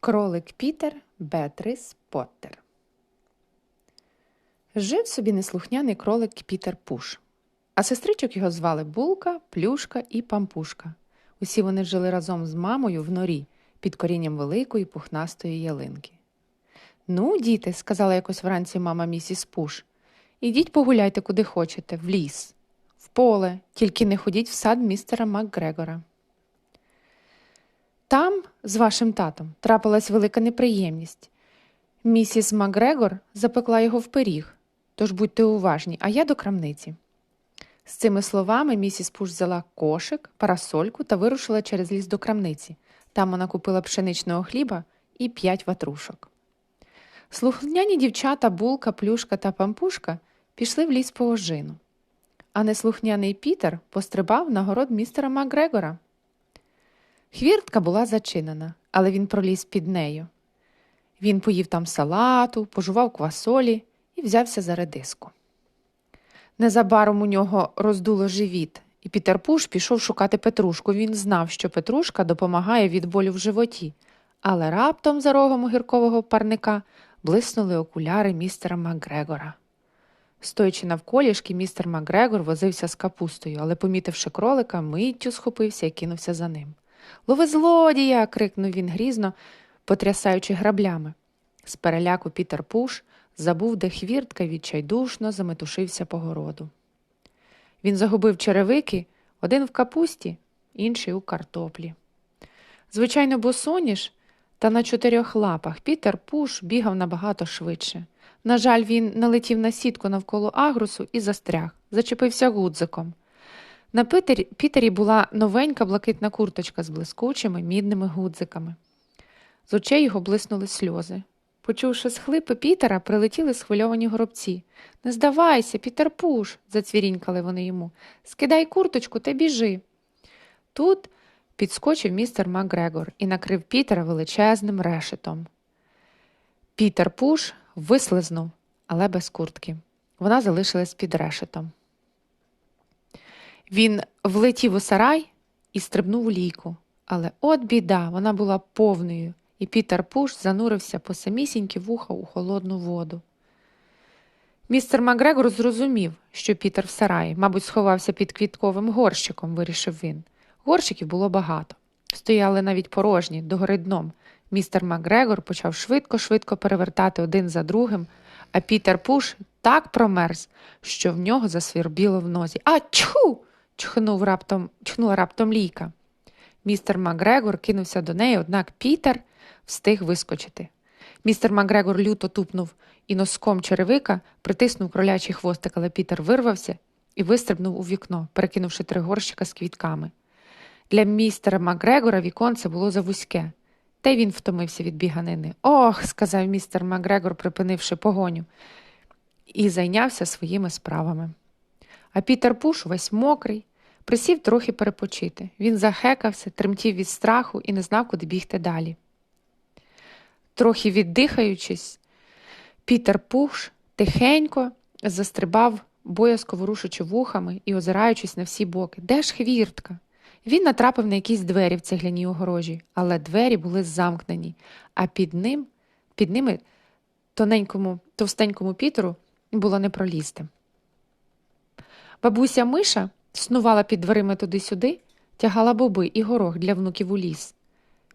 Кролик Пітер Бетрис Поттер. Жив собі неслухняний кролик Пітер Пуш, а сестричок його звали Булка, Плюшка і Пампушка. Усі вони жили разом з мамою в норі під корінням великої пухнастої ялинки. Ну, діти, сказала якось вранці мама місіс Пуш, ідіть погуляйте куди хочете, в ліс, в поле, тільки не ходіть в сад містера МакГрегора. Там, з вашим татом, трапилась велика неприємність. Місіс Макгрегор запекла його в пиріг, тож будьте уважні, а я до крамниці. З цими словами місіс Пуш взяла кошик, парасольку та вирушила через ліс до крамниці. Там вона купила пшеничного хліба і п'ять ватрушок. Слухняні дівчата Булка, Плюшка та Пампушка пішли в ліс по ожину, а неслухняний Пітер пострибав на город містера Макгрегора. Хвіртка була зачинена, але він проліз під нею. Він поїв там салату, пожував квасолі і взявся за редиску. Незабаром у нього роздуло живіт, і Пітер Пуш пішов шукати Петрушку. Він знав, що Петрушка допомагає від болю в животі, але раптом за рогом гіркового парника блиснули окуляри містера Макгрегора. Стоячи навколішки, містер Макгрегор возився з капустою, але, помітивши кролика, миттю схопився і кинувся за ним. Лови злодія. крикнув він грізно, потрясаючи граблями. З переляку Пітер Пуш забув, де хвіртка відчайдушно заметушився по городу. Він загубив черевики, один в капусті, інший у картоплі. Звичайно, босоніж, та на чотирьох лапах Пітер Пуш бігав набагато швидше. На жаль, він налетів на сітку навколо агрусу і застряг, зачепився гудзиком. На Пітері, Пітері була новенька блакитна курточка з блискучими мідними гудзиками. З очей його блиснули сльози. Почувши схлипи Пітера, прилетіли схвильовані горобці. Не здавайся, Пітер Пуш, зацвірінькали вони йому. Скидай курточку та біжи. Тут підскочив містер Макгрегор і накрив Пітера величезним решетом. Пітер Пуш вислизнув, але без куртки. Вона залишилась під решетом. Він влетів у сарай і стрибнув у лійку. Але от біда, вона була повною, і Пітер Пуш занурився по самісінькі вуха у холодну воду. Містер Макгрегор зрозумів, що Пітер в сараї, мабуть, сховався під квітковим горщиком, вирішив він. Горщиків було багато. Стояли навіть порожні, догори дном. Містер Макгрегор почав швидко-швидко перевертати один за другим, а Пітер Пуш так промерз, що в нього засвірбіло в нозі. А чху! Чхнув раптом, чхнула раптом лійка. Містер Макгрегор кинувся до неї, однак Пітер встиг вискочити. Містер Макгрегор люто тупнув і носком черевика притиснув кролячий хвостик, але Пітер вирвався і вистрибнув у вікно, перекинувши три горщика з квітками. Для містера Макгрегора віконце було завузьке, та й він втомився від біганини. Ох, сказав містер Макгрегор, припинивши погоню, і зайнявся своїми справами. А Пітер Пуш, весь мокрий, присів трохи перепочити. Він захекався, тремтів від страху і не знав, куди бігти далі. Трохи віддихаючись, Пітер Пуш тихенько застрибав, боязко ворушучи вухами і озираючись на всі боки. Де ж хвіртка? Він натрапив на якісь двері в цегляній огорожі, але двері були замкнені, а під ним, під ними тоненькому, товстенькому Пітеру було не пролізти. Бабуся Миша снувала під дверима туди-сюди, тягала боби і горох для внуків у ліс.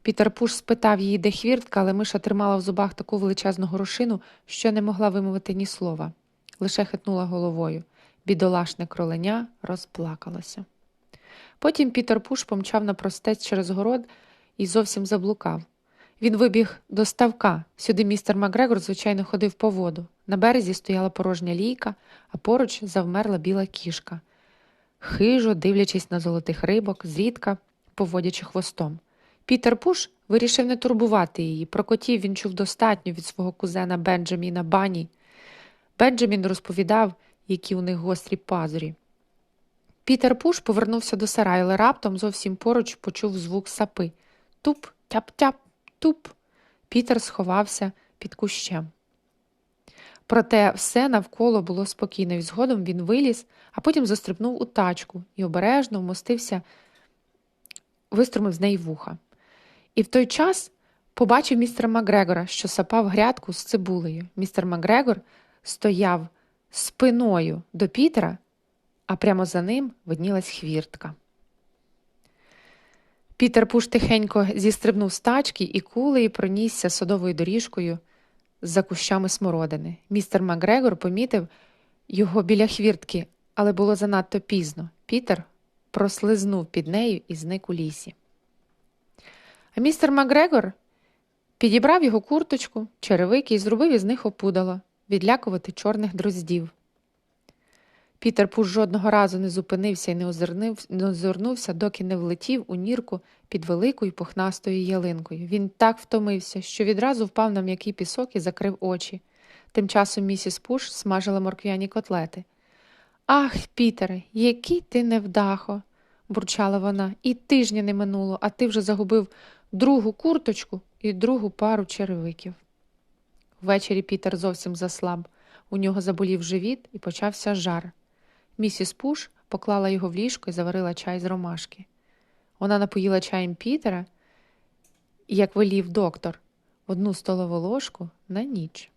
Пітер Пуш спитав її, де хвіртка, але Миша тримала в зубах таку величезну горошину, що не могла вимовити ні слова. Лише хитнула головою. Бідолашне кроленя розплакалося. Потім Пітер Пуш помчав на простець через город і зовсім заблукав. Він вибіг до ставка. Сюди містер Макгрегор, звичайно, ходив по воду. На березі стояла порожня лійка, а поруч завмерла біла кішка, хижо дивлячись на золотих рибок, зрідка поводячи хвостом. Пітер Пуш вирішив не турбувати її. Про котів він чув достатньо від свого кузена Бенджаміна Бані. Бенджамін розповідав, які у них гострі пазурі. Пітер Пуш повернувся до сараю, але раптом зовсім поруч почув звук сапи. Туп, тяп-тяп, туп. Пітер сховався під кущем. Проте все навколо було спокійно, і згодом він виліз, а потім застрибнув у тачку і обережно вмостився, виструмив з неї вуха. І в той час Побачив містера Макгрегора, що сапав грядку з цибулею. Містер Макгрегор стояв спиною до Пітера, а прямо за ним виднілась хвіртка. Пітер Пуш тихенько зістрибнув з тачки і кулею пронісся садовою доріжкою за кущами смородини. Містер Макгрегор помітив його біля хвіртки, але було занадто пізно. Пітер прослизнув під нею і зник у лісі. А містер Макгрегор підібрав його курточку, черевики і зробив із них опудало відлякувати чорних дроздів. Пітер Пуш жодного разу не зупинився і не, озирнувся, доки не влетів у нірку під великою пухнастою ялинкою. Він так втомився, що відразу впав на м'який пісок і закрив очі. Тим часом місіс Пуш смажила морквяні котлети. Ах, Пітере, який ти невдахо, бурчала вона, і тижня не минуло, а ти вже загубив другу курточку і другу пару черевиків. Ввечері Пітер зовсім заслаб. У нього заболів живіт і почався жар. Місіс Пуш поклала його в ліжко і заварила чай з ромашки. Вона напоїла чаєм Пітера, як велів доктор, одну столову ложку на ніч.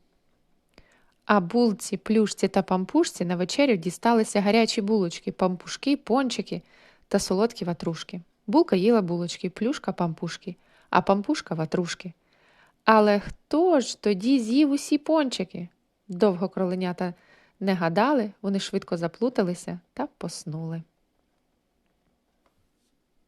А булці, плюшці та пампушці на вечерю дісталися гарячі булочки, пампушки, пончики та солодкі ватрушки. Булка їла булочки, плюшка пампушки, а пампушка ватрушки. Але хто ж тоді з'їв усі пончики? Довго кроленята не гадали, вони швидко заплуталися та поснули.